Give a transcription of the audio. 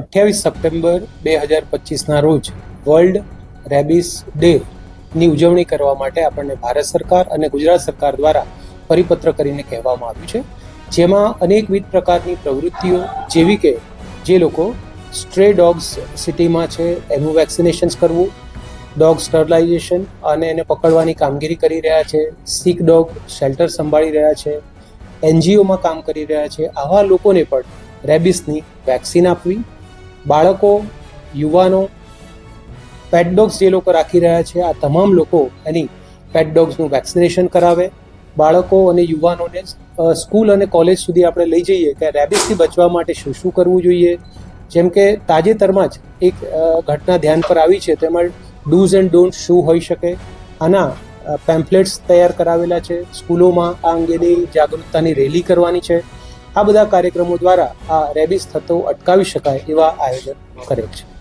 અઠ્યાવીસ સપ્ટેમ્બર બે હજાર પચીસના રોજ વર્લ્ડ રેબિસ ડેની ઉજવણી કરવા માટે આપણને ભારત સરકાર અને ગુજરાત સરકાર દ્વારા પરિપત્ર કરીને કહેવામાં આવ્યું છે. જેમાં અનેકવિધ પ્રકારની પ્રવૃત્તિઓ, જેવી કે જે લોકો સ્ટ્રે ડોગ્સ સિટીમાં છે, એનું વેક્સિનેશન્સ કરવું, ડોગ સ્ટરલાઇઝેશન અને એને પકડવાની કામગીરી કરી રહ્યા છે, સિક ડોગ શેલ્ટર સંભાળી રહ્યા છે, એનજીઓમાં કામ કરી રહ્યા છે. આવા લોકોને પણ રેબિસની વેક્સિન આપવી બાળકો, યુવાનો પેટ ડોગ્સ જે લોકો રાખી રહ્યા છે, આ તમામ લોકો એની પેટ ડોગ્સનું વેક્સિનેશન કરાવે. બાળકો અને યુવાનોને સ્કૂલ અને કોલેજ સુધી આપણે લઈ જઈએ કે રેબિસથી બચવા માટે શું શું કરવું જોઈએ. જેમ કે તાજેતરમાં જ એક ઘટના ધ્યાન પર આવી છે, તેમાં ડૂઝ એન્ડ ડોન્ટ શું હોઈ શકે, આના પેમ્પલેટ્સ તૈયાર કરાવેલા છે. સ્કૂલોમાં આ અંગેની જાગૃતતાની રેલી કરવાની છે. આ બધા કાર્યક્રમો દ્વારા આ રેબિસ થતો અટકાવી શકાય એવા આયોજન કરે છે.